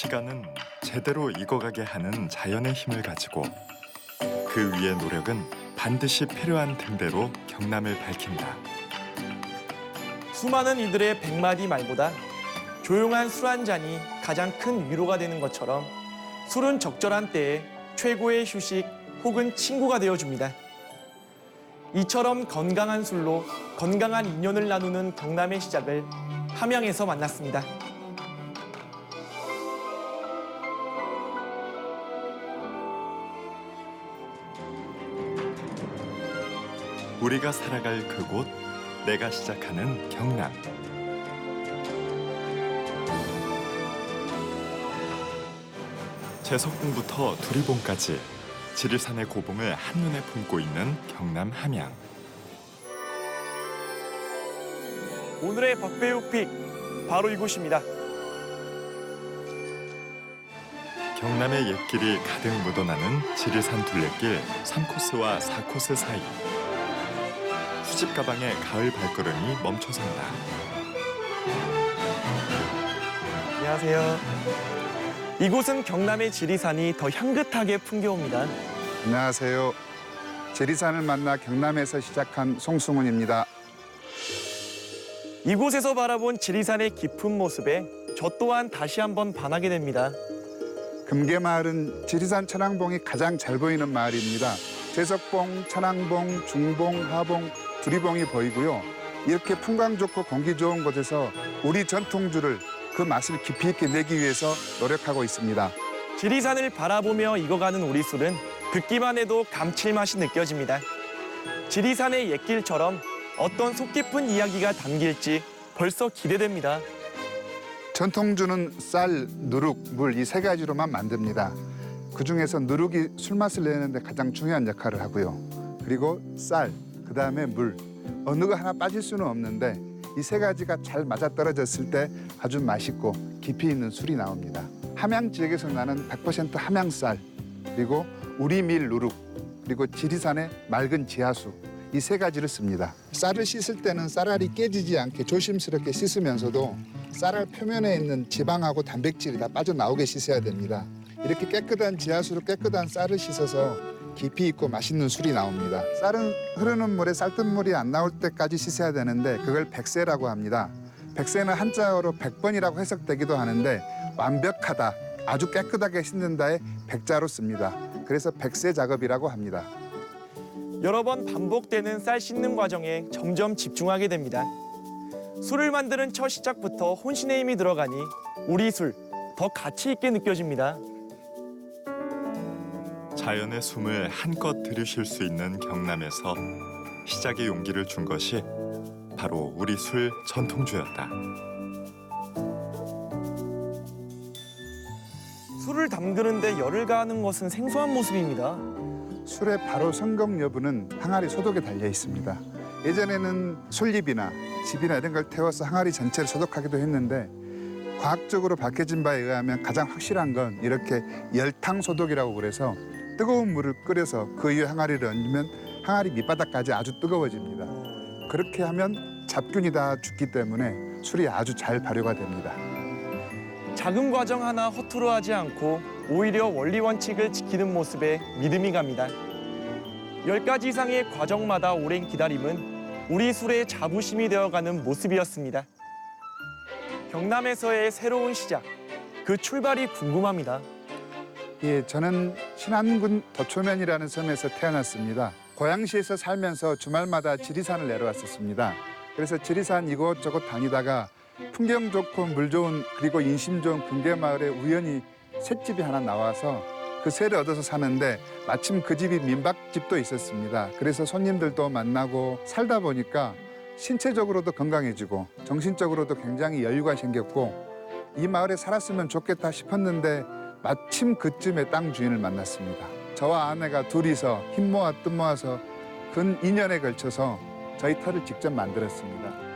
시간은 제대로 익어가게 하는 자연의 힘을 가지고 그 위의 노력은 반드시 필요한 등대로 경남을 밝힌다. 수많은 이들의 백마디 말보다 조용한 술 한 잔이 가장 큰 위로가 되는 것처럼 술은 적절한 때에 최고의 휴식 혹은 친구가 되어줍니다. 이처럼 건강한 술로 건강한 인연을 나누는 경남의 시작을 함양에서 만났습니다. 우리가 살아갈 그곳, 내가 시작하는 경남. 제석봉부터 두리봉까지 지리산의 고봉을 한눈에 품고 있는 경남 함양. 오늘의 박배우픽 바로 이곳입니다. 경남의 옛길이 가득 묻어나는 지리산 둘레길 3코스와 4코스 사이. 수집 가방의 가을 발걸음이 멈춰선다. 안녕하세요. 이곳은 경남의 지리산이 더 향긋하게 풍겨옵니다. 안녕하세요. 지리산을 만나 경남에서 시작한 송승훈입니다. 이곳에서 바라본 지리산의 깊은 모습에 저 또한 다시 한번 반하게 됩니다. 금계마을은 지리산 천왕봉이 가장 잘 보이는 마을입니다. 제석봉, 천왕봉, 중봉, 하봉, 두리봉이 보이고요. 이렇게 풍광 좋고 공기 좋은 곳에서 우리 전통주를 그 맛을 깊이 있게 내기 위해서 노력하고 있습니다. 지리산을 바라보며 익어가는 우리 술은 듣기만 해도 감칠맛이 느껴집니다. 지리산의 옛길처럼 어떤 속 깊은 이야기가 담길지 벌써 기대됩니다. 전통주는 쌀, 누룩, 물 이 세 가지로만 만듭니다. 그 중에서 누룩이 술맛을 내는데 가장 중요한 역할을 하고요. 그리고 쌀, 그 다음에 물. 어느 거 하나 빠질 수는 없는데 이 세 가지가 잘 맞아떨어졌을 때 아주 맛있고 깊이 있는 술이 나옵니다. 함양 지역에서 나는 100% 함양 쌀, 그리고 우리 밀 누룩, 그리고 지리산의 맑은 지하수 이 세 가지를 씁니다. 쌀을 씻을 때는 쌀알이 깨지지 않게 조심스럽게 씻으면서도 쌀알 표면에 있는 지방하고 단백질이 다 빠져나오게 씻어야 됩니다. 이렇게 깨끗한 지하수로 깨끗한 쌀을 씻어서 깊이 있고 맛있는 술이 나옵니다. 쌀은 흐르는 물에 쌀뜨물이 안 나올 때까지 씻어야 되는데 그걸 백세라고 합니다. 백세는 한자어로 백번이라고 해석되기도 하는데 완벽하다, 아주 깨끗하게 씻는다에 백자로 씁니다. 그래서 백세 작업이라고 합니다. 여러 번 반복되는 쌀 씻는 과정에 점점 집중하게 됩니다. 술을 만드는 첫 시작부터 혼신의 힘이 들어가니 우리 술 더 가치 있게 느껴집니다. 자연의 숨을 한껏 들이쉴 수 있는 경남에서 시작의 용기를 준 것이 바로 우리 술 전통주였다. 술을 담그는데 열을 가하는 것은 생소한 모습입니다. 술의 바로 성공 여부는 항아리 소독에 달려 있습니다. 예전에는 솔잎이나 집이나 이런 걸 태워서 항아리 전체를 소독하기도 했는데 과학적으로 밝혀진 바에 의하면 가장 확실한 건 이렇게 열탕 소독이라고 그래서 뜨거운 물을 끓여서 그 위에 항아리를 얹으면 항아리 밑바닥까지 아주 뜨거워집니다. 그렇게 하면 잡균이 다 죽기 때문에 술이 아주 잘 발효가 됩니다. 작은 과정 하나 허투루 하지 않고 오히려 원리 원칙을 지키는 모습에 믿음이 갑니다. 열 가지 이상의 과정마다 오랜 기다림은 우리 술의 자부심이 되어가는 모습이었습니다. 경남에서의 새로운 시작, 그 출발이 궁금합니다. 예, 저는 신안군 도초면이라는 섬에서 태어났습니다. 고양시에서 살면서 주말마다 지리산을 내려왔었습니다. 그래서 지리산 이곳저곳 다니다가 풍경 좋고 물 좋은 그리고 인심 좋은 금계마을에 우연히 셋집이 하나 나와서 그 새를 얻어서 사는데 마침 그 집이 민박집도 있었습니다. 그래서 손님들도 만나고 살다 보니까 신체적으로도 건강해지고 정신적으로도 굉장히 여유가 생겼고 이 마을에 살았으면 좋겠다 싶었는데 마침 그쯤에 땅 주인을 만났습니다. 저와 아내가 둘이서 힘 모아 뜻 모아서 근 2년에 걸쳐서 저희 터를 직접 만들었습니다.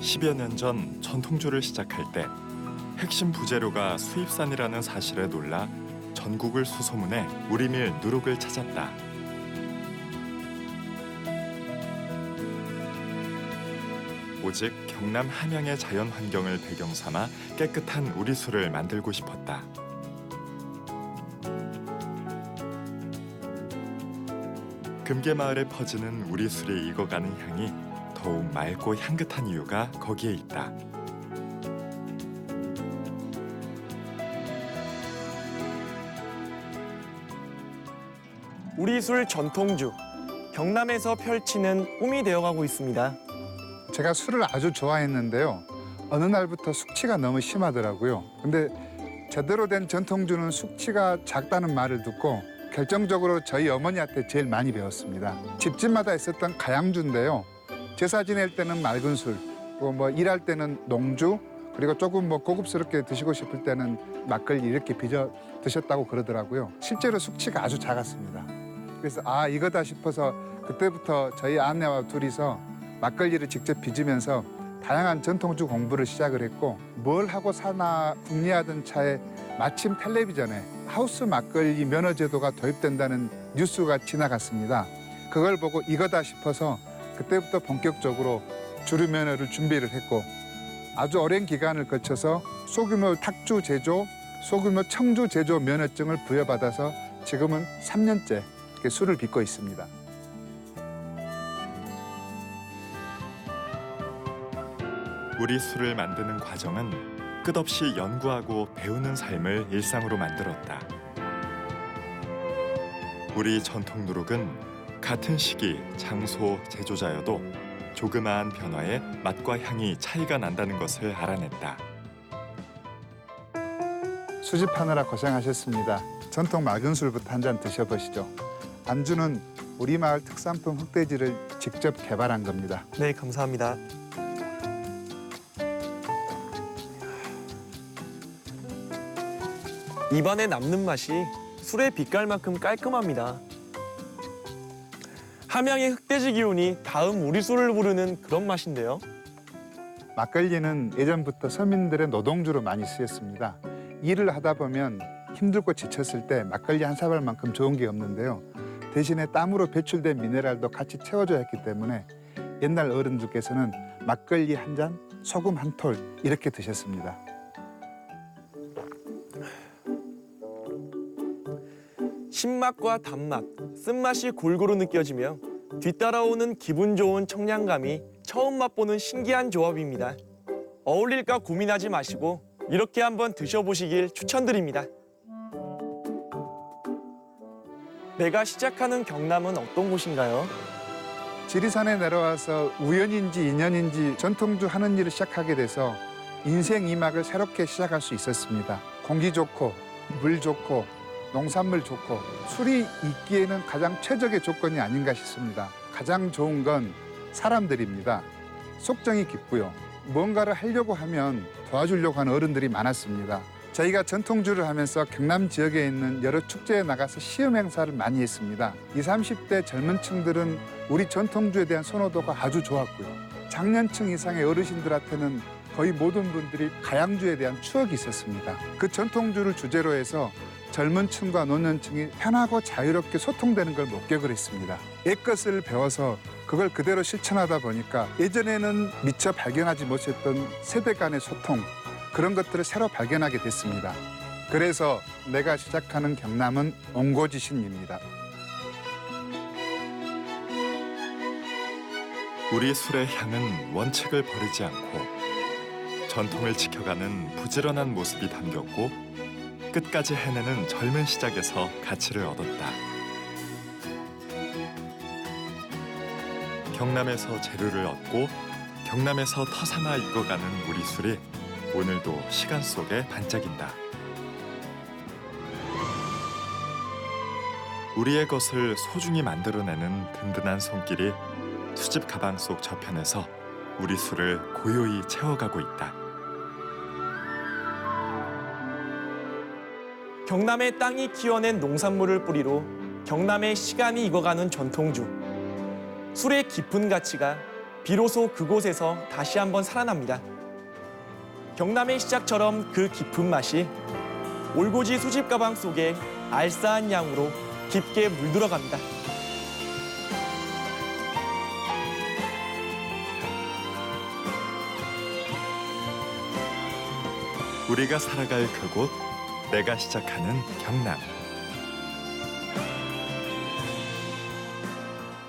십여 년 전 전통주를 시작할 때 핵심 부재료가 수입산이라는 사실에 놀라 전국을 수소문해 우리밀 누룩을 찾았다. 오직 경남 함양의 자연 환경을 배경 삼아 깨끗한 우리 술을 만들고 싶었다. 금계 마을에 퍼지는 우리 술이 익어가는 향이 더욱 맑고 향긋한 이유가 거기에 있다. 우리 술 전통주 경남에서 펼치는 꿈이 되어가고 있습니다. 제가 술을 아주 좋아했는데요. 어느 날부터 숙취가 너무 심하더라고요. 근데 제대로 된 전통주는 숙취가 작다는 말을 듣고 결정적으로 저희 어머니한테 제일 많이 배웠습니다. 집집마다 있었던 가양주인데요. 제사 지낼 때는 맑은 술, 그리고 뭐 일할 때는 농주, 그리고 조금 뭐 고급스럽게 드시고 싶을 때는 막걸리 이렇게 빚어 드셨다고 그러더라고요. 실제로 숙취가 아주 작았습니다. 그래서 아 이거다 싶어서 그때부터 저희 아내와 둘이서 막걸리를 직접 빚으면서 다양한 전통주 공부를 시작을 했고 뭘 하고 사나 궁리하던 차에 마침 텔레비전에 하우스 막걸리 면허 제도가 도입된다는 뉴스가 지나갔습니다. 그걸 보고 이거다 싶어서 그때부터 본격적으로 주류 면허를 준비를 했고 아주 오랜 기간을 거쳐서 소규모 탁주 제조, 소규모 청주 제조 면허증을 부여받아서 지금은 3년째 이렇게 술을 빚고 있습니다. 우리 술을 만드는 과정은 끝없이 연구하고 배우는 삶을 일상으로 만들었다. 우리 전통 누룩은 같은 시기, 장소, 제조자여도 조그마한 변화에 맛과 향이 차이가 난다는 것을 알아냈다. 수집하느라 고생하셨습니다. 전통 맑은 술부터 한 잔 드셔보시죠. 안주는 우리 마을 특산품 흑돼지를 직접 개발한 겁니다. 네, 감사합니다. 입안에 남는 맛이 술의 빛깔만큼 깔끔합니다. 함양의 흑돼지 기운이 다음 우리 술을 부르는 그런 맛인데요. 막걸리는 예전부터 서민들의 노동주로 많이 쓰였습니다. 일을 하다 보면 힘들고 지쳤을 때 막걸리 한 사발만큼 좋은 게 없는데요. 대신에 땀으로 배출된 미네랄도 같이 채워줘야 했기 때문에 옛날 어른들께서는 막걸리 한 잔, 소금 한 톨 이렇게 드셨습니다. 신맛과 단맛, 쓴맛이 골고루 느껴지며 뒤따라오는 기분 좋은 청량감이 처음 맛보는 신기한 조합입니다. 어울릴까 고민하지 마시고 이렇게 한번 드셔보시길 추천드립니다. 내가 시작하는 경남은 어떤 곳인가요? 지리산에 내려와서 우연인지 인연인지 전통주 하는 일을 시작하게 돼서 인생 이막을 새롭게 시작할 수 있었습니다. 공기 좋고 물 좋고 농산물 좋고 술이 있기에는 가장 최적의 조건이 아닌가 싶습니다. 가장 좋은 건 사람들입니다. 속정이 깊고요. 뭔가를 하려고 하면 도와주려고 하는 어른들이 많았습니다. 저희가 전통주를 하면서 경남 지역에 있는 여러 축제에 나가서 시험 행사를 많이 했습니다. 20, 30대 젊은 층들은 우리 전통주에 대한 선호도가 아주 좋았고요. 장년층 이상의 어르신들한테는 거의 모든 분들이 가양주에 대한 추억이 있었습니다. 그 전통주를 주제로 해서 젊은 층과 노년층이 편하고 자유롭게 소통되는 걸 목격을 했습니다. 옛것을 배워서 그걸 그대로 실천하다 보니까 예전에는 미처 발견하지 못했던 세대 간의 소통 그런 것들을 새로 발견하게 됐습니다. 그래서 내가 시작하는 경남은 옹고지신입니다. 우리 술의 향은 원칙을 버리지 않고 전통을 지켜가는 부지런한 모습이 담겼고 끝까지 해내는 젊은 시작에서 가치를 얻었다. 경남에서 재료를 얻고 경남에서 터삼아 익어가는 우리 술이 오늘도 시간 속에 반짝인다. 우리의 것을 소중히 만들어내는 든든한 손길이 수집 가방 속 저편에서 우리 술을 고요히 채워가고 있다. 경남의 땅이 키워낸 농산물을 뿌리로 경남의 시간이 익어가는 전통주. 술의 깊은 가치가 비로소 그곳에서 다시 한번 살아납니다. 경남의 시작처럼 그 깊은 맛이 올고지 수집 가방 속에 알싸한 양으로 깊게 물들어갑니다. 우리가 살아갈 그곳 내가 시작하는 경남